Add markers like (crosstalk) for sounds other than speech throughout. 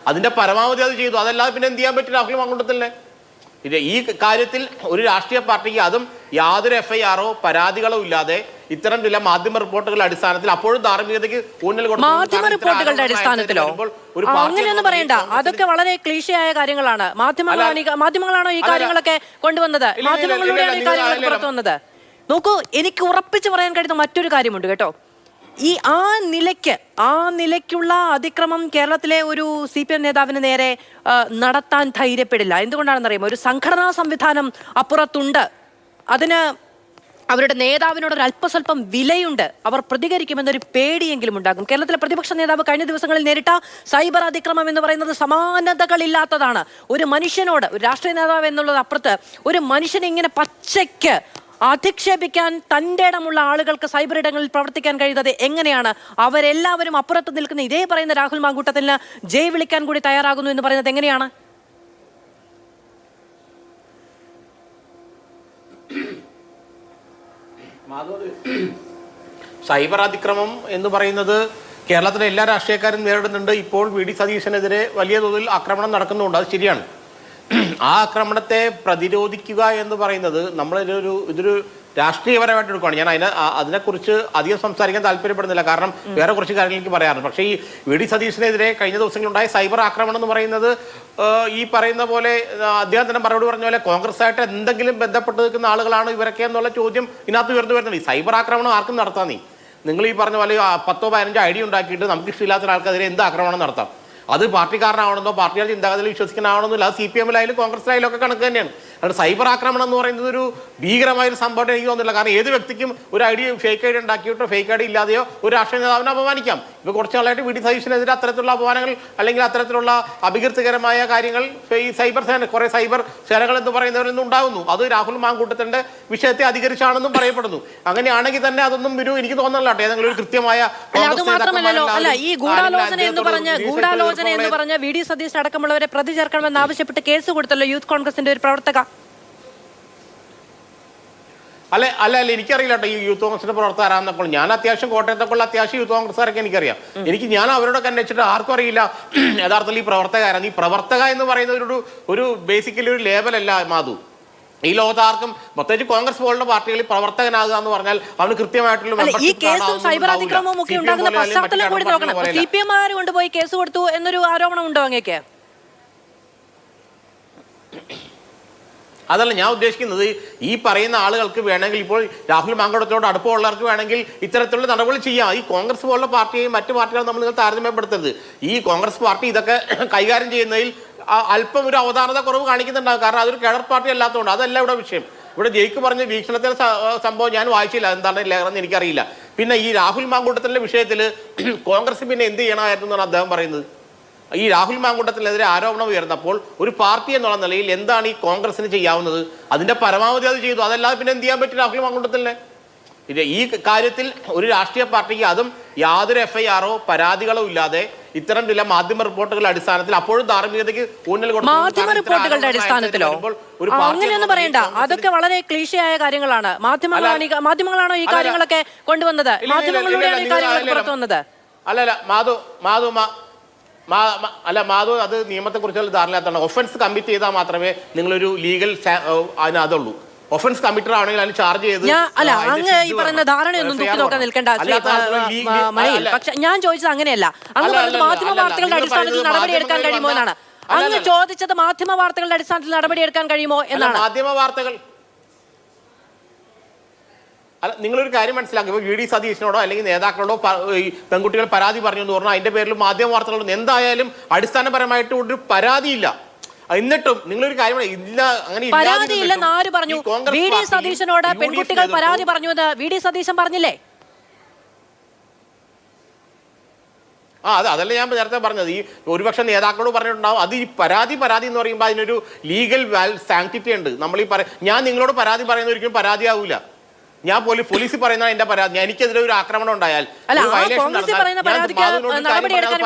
അതിന്റെ പരമാവധി അത് ചെയ്തു. അതല്ലാതെ പിന്നെ എന്ത് ചെയ്യാൻ പറ്റും? രാഹുൽ മാങ്കുണ്ടത്തിലെ ഇത് ഈ കാര്യത്തിൽ ഒരു രാഷ്ട്രീയ പാർട്ടിക്ക് അതും യാതൊരു എഫ് ഐ ആറോ പരാതികളോ ഇല്ലാതെ ഇത്തരം ചില മാധ്യമ റിപ്പോർട്ടുകളുടെ അടിസ്ഥാനത്തിൽ അപ്പോഴും ധാർമ്മികതയ്ക്ക് ഊന്നൽ. മാധ്യമ റിപ്പോർട്ടുകളുടെ അടിസ്ഥാനത്തിലോ? അങ്ങനെയൊന്നും പറയണ്ട. അതൊക്കെ വളരെ ക്ലീശയായ കാര്യങ്ങളാണ്. മാധ്യമങ്ങളാണ് മാധ്യമങ്ങളാണോ ഈ കാര്യങ്ങളൊക്കെ കൊണ്ടുവന്നത്? മാധ്യമങ്ങളിലൂടെയാണ് ഈ കാര്യങ്ങൾ പുറത്തു വന്നത്? നോക്കൂ എനിക്ക് ഉറപ്പിച്ചു പറയാൻ കഴിയുന്ന മറ്റൊരു കാര്യമുണ്ട് കേട്ടോ. ഈ ആ നിലയ്ക്ക് ആ നിലയ്ക്കുള്ള അതിക്രമം കേരളത്തിലെ ഒരു സി പി എം നേതാവിന് നേരെ നടത്താൻ ധൈര്യപ്പെടില്ല. എന്തുകൊണ്ടാണെന്ന് അറിയാമോ ഒരു സംഘടനാ സംവിധാനം അപ്പുറത്തുണ്ട്. അതിന് അവരുടെ നേതാവിനോട് ഒരു അല്പസ്വല്പം വിലയുണ്ട്. അവർ പ്രതികരിക്കുമെന്നൊരു പേടിയെങ്കിലും ഉണ്ടാകും. കേരളത്തിലെ പ്രതിപക്ഷ നേതാവ് കഴിഞ്ഞ ദിവസങ്ങളിൽ നേരിട്ട സൈബർ അതിക്രമം എന്ന് പറയുന്നത് സമാനതകളില്ലാത്തതാണ്. ഒരു മനുഷ്യനോട് ഒരു രാഷ്ട്രീയ നേതാവ് എന്നുള്ളത് അപ്പുറത്ത് ഒരു മനുഷ്യനെ ഇങ്ങനെ പച്ചയ്ക്ക് അധിക്ഷേപിക്കാൻ തന്റെ ഇടമുള്ള ആളുകൾക്ക് സൈബർ ഇടങ്ങളിൽ പ്രവർത്തിക്കാൻ കഴിയുന്നത് എങ്ങനെയാണ്? അവരെല്ലാവരും അപ്പുറത്ത് നിൽക്കുന്ന ഇതേ പറയുന്ന രാഹുൽ മാങ്കൂട്ടത്തിന് ജയ് വിളിക്കാൻ കൂടി തയ്യാറാകുന്നു എന്ന് പറയുന്നത് എങ്ങനെയാണ്? സൈബർ അതിക്രമം എന്ന് പറയുന്നത് കേരളത്തിലെ എല്ലാ രാഷ്ട്രീയക്കാരും നേരിടുന്നുണ്ട്. ഇപ്പോൾ വി ഡി സതീശനെതിരെ വലിയ തോതിൽ ആക്രമണം നടക്കുന്നുണ്ട്. അത് ശരിയാണ്. ആ ആക്രമണത്തെ പ്രതിരോധിക്കുക എന്ന് പറയുന്നത് നമ്മളൊരു ഇതൊരു രാഷ്ട്രീയപരമായിട്ട് എടുക്കുകയാണ് ഞാൻ അതിനെ അതിനെക്കുറിച്ച് അധികം സംസാരിക്കാൻ താല്പര്യപ്പെടുന്നില്ല. കാരണം വേറെ കുറച്ച് കാര്യങ്ങൾ പറയാറുണ്ട് പക്ഷേ ഈ വി ഡി സതീഷിനെതിരെ കഴിഞ്ഞ ദിവസങ്ങളുണ്ടായ സൈബർ ആക്രമണം എന്ന് പറയുന്നത് ഈ പറയുന്ന പോലെ അദ്ദേഹം തന്നെ മറുപടി പറഞ്ഞ പോലെ കോൺഗ്രസ് ആയിട്ട് എന്തെങ്കിലും ബന്ധപ്പെട്ട് നിൽക്കുന്ന ആളുകളാണ് ഇവരൊക്കെ എന്നുള്ള ചോദ്യം ഇതിനകത്ത് ഉയർന്നു വരുന്നത് ഈ സൈബർ ആക്രമണം ആർക്കും നടത്താം നീ. നിങ്ങൾ ഈ പറഞ്ഞ പോലെ പത്തോ പതിനഞ്ചോ ഐ ഡി ഉണ്ടാക്കിയിട്ട് നമുക്ക് ഇഷ്ടമില്ലാത്ത ഒരാൾക്കെതിരെ എന്ത് ആക്രമണം നടത്താം? അത് പാർട്ടിക്കാരനാവണമെന്നോ പാർട്ടിയുടെ ചിന്താഗതിയിൽ വിശ്വസിക്കാനാവണമെന്നില്ല. അത് സി പി എമ്മിലായാലും കോൺഗ്രസിലായാലും ഒക്കെ കണക്ക് തന്നെയാണ്. അതുകൊണ്ട് സൈബർ ആക്രമണം എന്ന് പറയുന്നത് ഒരു ഭീകരമായ ഒരു സംഭവം എനിക്ക് തോന്നുന്നില്ല. കാരണം ഏത് വ്യക്തിക്കും ഒരു I D fake I D ഉണ്ടാക്കിയിട്ടോ fake I D ഇല്ലാതെയോ ഒരു രാഷ്ട്രീയ നേതാവിനെ അപമാനിക്കാം. ഇപ്പോൾ കുറച്ച് നാളായിട്ട് വി ഡി സതീശനെതിരെ അത്തരത്തിലുള്ള അപമാനങ്ങൾ അല്ലെങ്കിൽ അത്തരത്തിലുള്ള അപകീർത്തികരമായ കാര്യങ്ങൾ ഈ സൈബർ സേന കുറെ സൈബർ സേനകൾ എന്ന് പറയുന്നവരിൽ നിന്ന് ഉണ്ടാകുന്നു. അത് രാഹുൽ മാങ്കൂട്ടത്തിന്റെ വിഷയത്തെ അധികരിച്ചാണെന്നും പറയപ്പെടുന്നു. അങ്ങനെയാണെങ്കിൽ തന്നെ അതൊന്നും ഒരു എനിക്ക് തോന്നുന്നില്ല കേട്ടോ. ഏതെങ്കിലും ഒരു കൃത്യമായ അത് മാത്രമല്ലല്ലോ. അല്ല ഈ ഗൂഢാലോചന എന്ന് പറഞ്ഞ ഗൂഢാലോചന എന്ന് പറഞ്ഞ് വി ഡി സതീശൻ അടക്കമുള്ളവരെ പ്രതി ചേർക്കണമെന്ന് ആവശ്യപ്പെട്ട് കേസ് കൊടുത്തല്ലോ യൂത്ത് കോൺഗ്രസിന്റെ ഒരു പ്രവർത്തക. അല്ല അല്ല അല്ല എനിക്കറിയില്ല കേട്ടോ ഈ യൂത്ത് കോൺഗ്രസിന്റെ പ്രവർത്തകർ ആണെന്നൊക്കെ ഞാൻ അത്യാവശ്യം കോട്ടയത്തൊക്കെയുള്ള അത്യാവശ്യം യൂത്ത് കോൺഗ്രസ്സുകാരൊക്കെ എനിക്കറിയാം. എനിക്ക് ഞാൻ അവരോടൊക്കെ അന്വേഷിച്ചിട്ട് ആർക്കും അറിയില്ല. (clears throat) യഥാർത്ഥത്തിൽ ഈ പ്രവർത്തകരാണ്. ഈ പ്രവർത്തക എന്ന് പറയുന്നത് ഒരു ഒരു ബേസിക്കലി ഒരു ലേബലല്ല മാധു. ഈ ലോകത്ത് ആർക്കും പ്രത്യേകിച്ച് കോൺഗ്രസ് പോലുള്ള പാർട്ടികളിൽ പ്രവർത്തകനാകുക എന്ന് പറഞ്ഞാൽ അവന് കൃത്യമായിട്ടുള്ള ഈ കേസും സൈബർ. അതിക്രമവും ഒക്കെ ഉണ്ടാകുന്ന പശ്ചാത്തലം കൂടി നോക്കണം. സി പി എം കൊണ്ടുപോയി കേസ് കൊടുത്തു എന്നൊരു ആരോപണം ഉണ്ടോ അങ്ങേക്ക്? അതല്ല ഞാൻ ഉദ്ദേശിക്കുന്നത് ഈ പറയുന്ന ആളുകൾക്ക് വേണമെങ്കിൽ ഇപ്പോൾ രാഹുൽ മാങ്കടത്തോട് അടുപ്പമുള്ളവർക്ക് വേണമെങ്കിൽ ഇത്തരത്തിലുള്ള നടപടി ചെയ്യാം. ഈ കോൺഗ്രസ് പോലുള്ള പാർട്ടിയെയും മറ്റു പാർട്ടികളും നമ്മൾ നിങ്ങൾ താരതമ്യപ്പെടുത്തരുത്. ഈ കോൺഗ്രസ് പാർട്ടി ഇതൊക്കെ (clears throat) കൈകാര്യം ചെയ്യുന്നതിൽ അല്പം ഒരു അവധാനത കുറവ് കാണിക്കുന്നുണ്ടാകും. കാരണം അതൊരു കിഴർ പാർട്ടി അല്ലാത്തതുകൊണ്ട് അതല്ല ഇവിടെ വിഷയം. ഇവിടെ ജയിക്ക് പറഞ്ഞ വീക്ഷണത്തിലെ സംഭവം ഞാൻ വായിച്ചില്ല. എന്താണ് ലേഖനം എനിക്കറിയില്ല. പിന്നെ ഈ രാഹുൽ മാങ്കൂട്ടത്തിന്റെ വിഷയത്തിൽ (clears throat) കോൺഗ്രസ് പിന്നെ എന്ത് ചെയ്യണമായിരുന്നു എന്നാണ് അദ്ദേഹം പറയുന്നത്? ഈ രാഹുൽ മാങ്കൂട്ടത്തിനെതിരെ ആരോപണം ഉയർന്നപ്പോൾ ഒരു പാർട്ടി എന്നുള്ള നിലയിൽ എന്താണ് ഈ കോൺഗ്രസിന് ചെയ്യാവുന്നത്? അതിന്റെ പരമാവധി അത് ചെയ്തു. അതല്ലാതെ പിന്നെ എന്ത് ചെയ്യാൻ പറ്റും രാഹുൽ മാങ്കൂട്ടത്തിനെ? ഇത് ഈ കാര്യത്തിൽ ഒരു രാഷ്ട്രീയ പാർട്ടിക്ക് അതും യാതൊരു എഫ് ഐ ആറോ പരാതികളോ ഇല്ലാതെ ഇത്തരം ചില മാധ്യമ റിപ്പോർട്ടുകളുടെ അടിസ്ഥാനത്തിൽ അപ്പോഴും ധാർമ്മികതയ്ക്ക് ഊന്നൽ. മാധ്യമ റിപ്പോർട്ടുകളുടെ അടിസ്ഥാനത്തിലോ? അങ്ങനെയൊന്നും പറയണ്ട. അതൊക്കെ വളരെ ക്ലീശയായ കാര്യങ്ങളാണ്. മാധ്യമങ്ങളാണ് മാധ്യമങ്ങളാണോ ഈ കാര്യങ്ങളൊക്കെ കൊണ്ടുവന്നത്? മാധ്യമങ്ങളിലൂടെയാണ് ഈ കാര്യങ്ങൾ കാര്യങ്ങളൊക്കെ. പുറത്തു വന്നത് അല്ലല്ല മാധു മാധു അല്ല മാധവ് അത് നിയമത്തെക്കുറിച്ചുള്ള ധാരണയില്ലാത്തതാണ് ഒഫൻസ് കമ്മിറ്റ് ചെയ്താൽ മാത്രമേ നിങ്ങളൊരു ലീഗൽ അതിന് അതുള്ളൂ ഒഫൻസ് കമ്മിറ്റർ ആണെങ്കിൽ അതിന് ചാർജ് ചെയ്ത് ഞാൻ അല്ല അങ്ങ് ഈ പറഞ്ഞ പറയുന്ന ധാരണയൊന്നും തൂക്കി നോക്കാൻ. നിൽക്കേണ്ട മണിയിൽ പക്ഷെ ഞാൻ ചോദിച്ചത് അങ്ങനെയല്ല. അങ്ങ് പറഞ്ഞത് മാധ്യമ വാർത്തകളുടെ അടിസ്ഥാനത്തിൽ നടപടിയെടുക്കാൻ കഴിയുമോ എന്നാണ്. അങ്ങ് ചോദിച്ചത് മാധ്യമ വാർത്തകളുടെ അടിസ്ഥാനത്തിൽ നടപടിയെടുക്കാൻ കഴിയുമോ എന്നാണ്. മാധ്യമ വാർത്തകൾ അല്ല നിങ്ങളൊരു കാര്യം മനസ്സിലാക്കി. ഇപ്പോൾ വി ഡി സതീഷിനോടോ അല്ലെങ്കിൽ നേതാക്കളോടോ ഈ പെൺകുട്ടികൾ പരാതി പറഞ്ഞു എന്ന് പറഞ്ഞാൽ അതിന്റെ പേരിൽ മാധ്യമ വാർത്തകളൊന്നും എന്തായാലും അടിസ്ഥാനപരമായിട്ട് ഒരു പരാതിയില്ല. എന്നിട്ടും നിങ്ങളൊരു കാര്യം ഇല്ല അങ്ങനെ പരാതിയില്ലെന്ന് ആര് പറഞ്ഞു? വി ഡി സതീശനോട് പെൺകുട്ടികൾ പരാതി പറഞ്ഞു എന്ന് വി ഡി സതീശൻ പറഞ്ഞില്ലേ? ആ അത് അതല്ല ഞാൻ നേരത്തെ പറഞ്ഞത്. ഈ ഒരുപക്ഷെ നേതാക്കളോട് പറഞ്ഞിട്ടുണ്ടാവും. അത് ഈ പരാതി പരാതി എന്ന് പറയുമ്പോൾ അതിനൊരു ലീഗൽ വാൽ സാങ്ക്ടിറ്റി ഉണ്ട്. നമ്മൾ ഈ പറ ഞാൻ നിങ്ങളോട് പരാതി പറയുന്ന ഒരിക്കലും പരാതിയാവൂല. ഞാൻ പോലീസ് പോലീസിൽ പറയുന്ന എന്റെ പരാതി എനിക്കെതിരെ ഒരു ആക്രമണം ഉണ്ടായാൽ അല്ല കോൺഗ്രസിൽ നടപടിയെടുക്കാൻ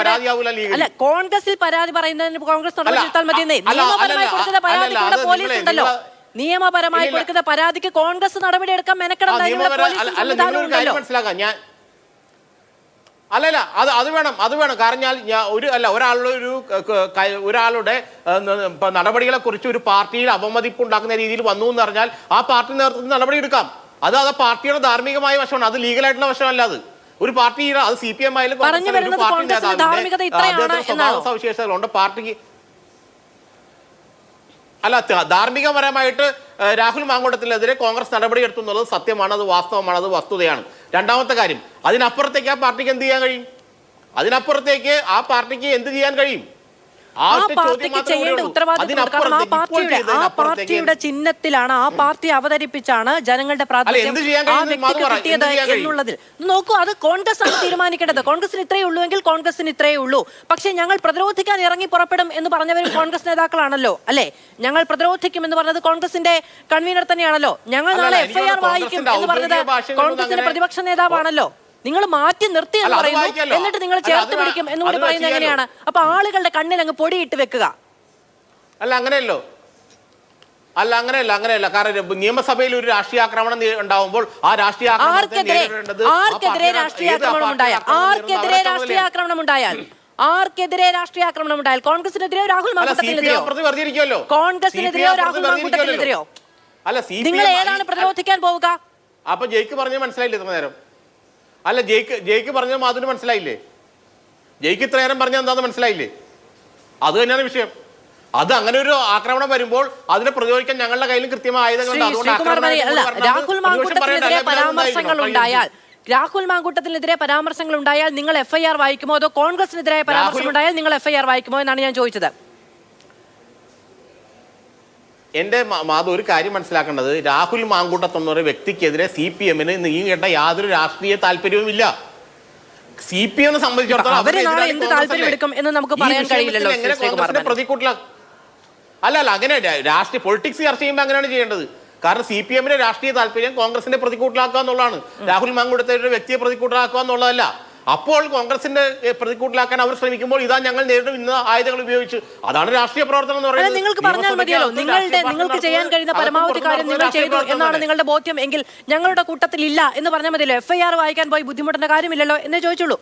പരാതി പറയുന്നതിന് കോൺഗ്രസ് അല്ല, മതിയെന്നേ നിയമപരമായി കൊടുക്കുന്ന പോലീസ് ഉണ്ടല്ലോ. നിയമപരമായി കൊടുക്കുന്ന പരാതിക്ക് കോൺഗ്രസ് നടപടി എടുക്കാൻ ആ, മെനക്കെടുന്നതിന് ഇവിടെ അല്ല അല്ല സംവിധാനം നിങ്ങളൊരു കാര്യം ഉണ്ടല്ലോ മനസ്സിലാക്കാം. ഞാൻ അല്ലല്ല അത് അത് വേണം അത് വേണം. കാരണം ഞാൻ ഒരു അല്ല ഒരാളുടെ ഒരു ഒരാളുടെ നടപടികളെ കുറിച്ച് ഒരു പാർട്ടിയിൽ അവമതിപ്പ് ഉണ്ടാക്കുന്ന രീതിയിൽ വന്നു എന്ന് പറഞ്ഞാൽ ആ പാർട്ടി നേതൃത്വത്തിൽ നടപടി എടുക്കാം. അത് അത് പാർട്ടിയുടെ ധാർമ്മികമായ വശമാണ്. അത് ലീഗലായിട്ടുള്ള വശമല്ല അത്. ഒരു പാർട്ടി അത് സി പി എം ആയാലും സ്വഭാവ? സവിശേഷതകളുണ്ട്. പാർട്ടിക്ക് അല്ല ധാർമ്മികപരമായിട്ട് രാഹുൽ മാങ്കൂട്ടത്തിനെതിരെ കോൺഗ്രസ് നടപടി എന്നുള്ളത് സത്യമാണ് അത് വാസ്തവമാണ് അത് വസ്തുതയാണ്. രണ്ടാമത്തെ കാര്യം അതിനപ്പുറത്തേക്ക് ആ പാർട്ടിക്ക് എന്ത് ചെയ്യാൻ കഴിയും? അതിനപ്പുറത്തേക്ക് ആ പാർട്ടിക്ക് എന്ത് ചെയ്യാൻ കഴിയും? ആ പാർട്ടിക്ക് ചെയ്യേണ്ട. ഉത്തരവാദിത്വം. കാരണം ആ പാർട്ടിയുടെ ആ പാർട്ടിയുടെ ചിഹ്നത്തിലാണ് ആ പാർട്ടി അവതരിപ്പിച്ചാണ് ജനങ്ങളുടെ പ്രാധാന്യം ആ വ്യക്തിക്ക് കിട്ടിയത്? എന്നുള്ളതിൽ നോക്കൂ അത് കോൺഗ്രസ് ആണ് തീരുമാനിക്കേണ്ടത് കോൺഗ്രസിന് ഇത്രയേ ഉള്ളൂ എങ്കിൽ കോൺഗ്രസിന് ഇത്രയേ ഉള്ളൂ പക്ഷെ ഞങ്ങൾ പ്രതിരോധിക്കാൻ ഇറങ്ങി പുറപ്പെടും എന്ന് പറഞ്ഞവരും കോൺഗ്രസ് നേതാക്കളാണല്ലോ അല്ലെ ഞങ്ങൾ പ്രതിരോധിക്കും എന്ന് പറഞ്ഞത് കോൺഗ്രസിന്റെ കൺവീനർ തന്നെയാണല്ലോ ഞങ്ങൾ നാളെ എഫ്ഐആർ വായിക്കും എന്ന് പറഞ്ഞത് കോൺഗ്രസിന്റെ പ്രതിപക്ഷ നേതാവാണല്ലോ നിങ്ങൾ മാറ്റി നിർത്തി എന്ന് പറയുന്നു. എന്നിട്ട് നിങ്ങൾ ചേർത്ത് പിടിക്കും എന്നുകൂടി കൂടി പറയുന്നത് എങ്ങനെയാണ്? അപ്പൊ ആളുകളുടെ കണ്ണിൽ അങ്ങ് പൊടിയിട്ട് വെക്കുക. അല്ല അങ്ങനെയല്ലോ. അല്ല അങ്ങനെയല്ല അങ്ങനെയല്ല. കാരണം നിയമസഭയിൽ ഒരു രാഷ്ട്രീയ ആക്രമണം ഉണ്ടാവുമ്പോൾ ആ രാഷ്ട്രീയ ആർക്കെതിരെ രാഷ്ട്രീയ ആക്രമണം ഉണ്ടായാൽ ആർക്കെതിരെ രാഷ്ട്രീയ ആക്രമണം ഉണ്ടായാൽ ആർക്കെതിരെ രാഷ്ട്രീയ ആക്രമണം ഉണ്ടായാൽ കോൺഗ്രസിനെതിരെയോ രാഹുൽ മാമത്തിനെതിരെയോ മാങ്കൂട്ടത്തിനെതിരെയോ കോൺഗ്രസിനെതിരെയോ രാഹുൽ മാങ്കൂട്ടത്തിനെതിരെയോ നിങ്ങൾ ഏതാണ് പ്രതിരോധിക്കാൻ പോവുക? അപ്പൊ ജയിക്ക് പറഞ്ഞ മനസ്സിലായില്ലേ ഇത്ര നേരം? അല്ല ജയ്ക്ക് ജയ്ക്ക് പറഞ്ഞ മാധുന് മനസ്സിലായില്ലേ? ജയ്ക്ക് ഇത്ര നേരം പറഞ്ഞ എന്താന്ന് മനസ്സിലായില്ലേ? അത് തന്നെയാണ് വിഷയം. അത് അങ്ങനെ ഒരു ആക്രമണം വരുമ്പോൾ അതിനെ പ്രതിരോധിക്കാൻ ഞങ്ങളുടെ കയ്യിലും കൃത്യമായ പറഞ്ഞാൽ പരാമർശങ്ങൾ ഉണ്ടായാൽ രാഹുൽ മാങ്കൂട്ടത്തിനെതിരെ പരാമർശങ്ങൾ ഉണ്ടായാൽ നിങ്ങൾ എഫ്ഐആർ വായിക്കുമോ? അതോ കോൺഗ്രസിനെതിരായ പരാമർശം ഉണ്ടായാൽ നിങ്ങൾ എഫ്ഐആർ വായിക്കുമോ എന്നാണ് ഞാൻ ചോദിച്ചത്. എന്റെ മ- മാധു ഒരു കാര്യം മനസ്സിലാക്കേണ്ടത്. രാഹുൽ മാങ്കൂട്ടത്ത് എന്ന ഒരു വ്യക്തിക്കെതിരെ സി പി എമ്മിന് നീ കേട്ട യാതൊരു രാഷ്ട്രീയ താല്പര്യവും ഇല്ല. സി പി എമ്മിനെ സംബന്ധിച്ചിടത്തോളം. പ്രതിക്കൂട്ടില അല്ല അല്ല അങ്ങനെ രാഷ്ട്രീയ പൊളിറ്റിക്സ് ചർച്ച ചെയ്യുമ്പോൾ അങ്ങനെയാണ് ചെയ്യേണ്ടത്. കാരണം സി പി എമ്മിന്റെ രാഷ്ട്രീയ താല്പര്യം കോൺഗ്രസിന്റെ പ്രതിക്കൂട്ടിലാക്കുക എന്നുള്ളതാണ്. രാഹുൽ മാങ്കൂട്ടത്തെ ഒരു വ്യക്തിയെ പ്രതിക്കൂട്ടിലാക്കുക എന്നുള്ളതല്ല. അപ്പോൾ കോൺഗ്രസിന്റെ പ്രതികൂട്ടിലാക്കാൻ പ്രതിക്കൂട്ടിലാക്കാൻ അവർ ശ്രമിക്കുമ്പോൾ ഇതാ ഞങ്ങൾ നേരിടും ഇന്ന് ആയുധങ്ങൾ ഉപയോഗിച്ച് അതാണ് രാഷ്ട്രീയ പ്രവർത്തനം എന്ന് പറയുന്നത്. നിങ്ങൾക്ക് പറഞ്ഞാൽ മതിയല്ലോ. നിങ്ങളുടെ നിങ്ങൾക്ക് ചെയ്യാൻ കഴിയുന്ന പരമാവധി കാര്യം നിങ്ങൾ ചെയ്തു എന്നാണ് നിങ്ങളുടെ ബോധ്യം. എങ്കിൽ ഞങ്ങളുടെ കൂട്ടത്തിൽ ഇല്ല എന്ന് പറഞ്ഞാൽ മതിയല്ലോ. എഫ്ഐആർ വായിക്കാൻ പോയി ബുദ്ധിമുട്ടേണ്ട കാര്യമില്ലല്ലോ എന്നേ ചോദിച്ചുള്ളൂ.